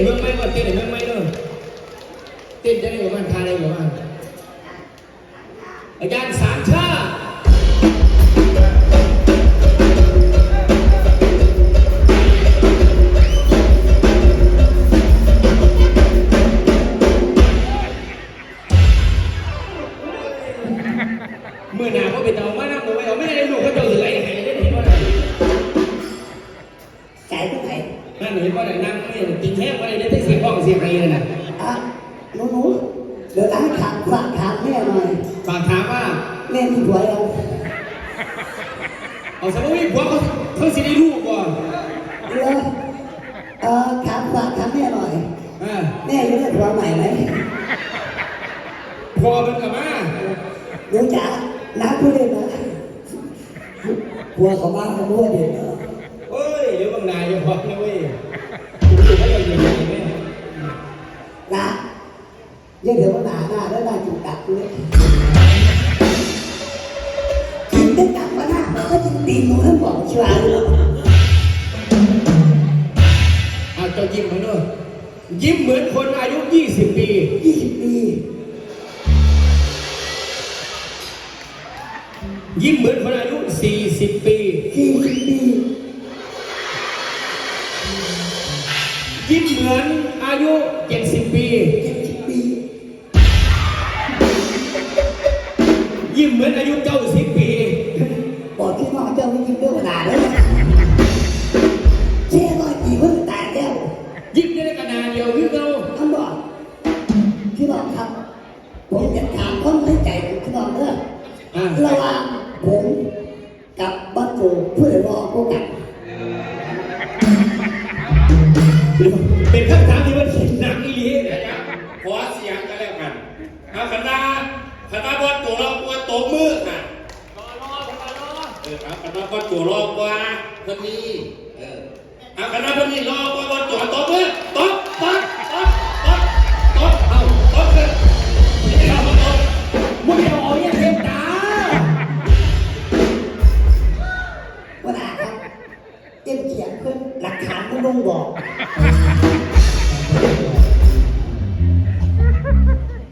นเมื่องไม่ก่อนเต้นเห็นเมื่องไม่เด้อเต้นจะได้กับมันทาได้กับมันอาจารย์สามชาเมื่อนาเขาไปเตาม่นะผมไม่เอาไม่ได้ลูกเขาเจอเลย เห็นว่าไหนนั่งไม่กินแห้งว่าไหนได้ที่เสียงห้องเสียงไห้เลยนะอะหนูหนูเดี๋ยวตั้งถามฝากถามแม่หน่อยฝากถามว่าแม่มีผัวยังเอาสมมติว่าผัวเขาเขาสิได้ลูกก่อนเดี๋ยวเอ่อถามฝากถามแม่หน่อยอ่าแม่ยังได้ผัวใหม่ไหมพอมันกับมาหนูจ๋าน้าพูดเลยนะผัวเขาบ้านเขาด้วยเด็กเนอะเฮ้ยเดี๋ยวบางนายจะพอนะเว้ย ยังเดี๋ยวมาหนาหน้าแล้วได้จุกตักด้วยกินได้กลับมาหน้าก็จะตีหนูทั้งบอกชัวร์เลยเอาเจ้ายิ้มมาด้วยยิ้มเหมือนคนอายุ20ปียี่สิบปี ยิ้มเหมือน ยิ้มเหมือนอายุ90ปีบอกที่น้องเจ้าไม่ยิ้มด้วยขนาดนั้นเชื่อว่ากี่เพิ่งตายแล้วยิ้มได้ขนาดเดียวคือเราท่านบอกพี่น้องครับ ผมจะถามความในใจของพี่น้องเด้ออ่าระหว่างผมกับบัตโกเพื่อรอพวกกันเป็นคำถามที่ว่าหนักอีหลี ขอเสียงกันแล้วกันเอาคณะคณะบอลตัวเรากลัวตบมือค่ะรอรอรอรอเออเอาคณะบอลตัวรอกว่าคนนี้เอออาคณะคนนี้รอกว่าบอลตัวตบมือต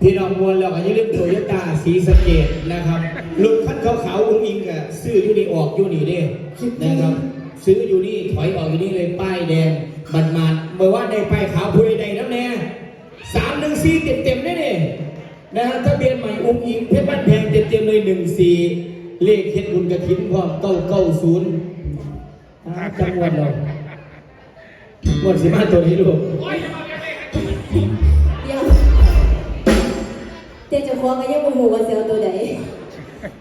พี่น้องมวลแล้วก็อยังเรื่องโตโยต้าสีสะเกตนะครับรถคันขาวๆอุ้งอิงอะซื้ออยู่นี่ออกอยู่นี่เด้นะครับ ซื้ออยู่นี่ถอยออกอยู่นี่เลยป้ายแดงบันมาดเมื่อว่าได้ป้ายขาวผู้ใดน้ำแน่สามหนึ่งสี่เต็มๆได้เนี่ยนะฮะทะเบียนใหม่อุ้งอิงเพชรบ้านแพงเต็มๆเลยหนึ่งสี่เลขเฮ็ดบุญกระถินพร้อมเก้าเก้าศูนย์จังหวัดเราหมดสิมาตัวนี้ลูก ว้าของก็ยังบ่ฮู้ว่าสิเอาตัวใด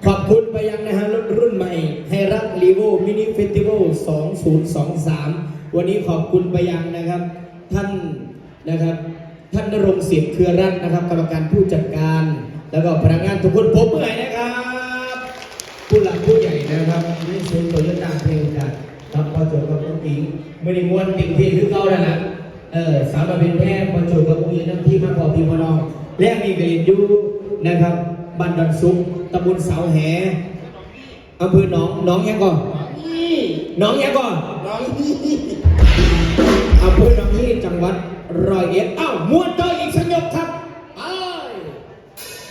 ขอบคุณไปยังนะฮะรถรุ่นใหม่ ให้รักลีโวมินิเฟสติวัล2023 วันนี้ขอบคุณไปยังนะครับ ท่านนะครับท่านนรงเสียงเครือรัตน์นะครับกรรมการผู้จัดการ แล้วก็พนักงานทุกคนผมเมื่อยนะครับ ผู้หลักผู้ใหญ่นะครับนี่ซื้อโตโยต้าเพลงกันครับพอจบกับผู้หญิงไม่ได้ม้วนติ่งพลงคือเขาแล้วนะเออสามาเป็นแพทย์พอจบกับผู้หญิงน้ำที่มาพอพี่พอนองแรกนี่ก็เรียนอยู่ นะครับบ้านดอนซุกตำบลเสาแหอำเภอหนองหนองยังก่อนหนองยังก่อนน้องนี่อำเภอหนองฮีจังหวัดร้อยเอ็ดอ้าวม้วนต่ออีกสัก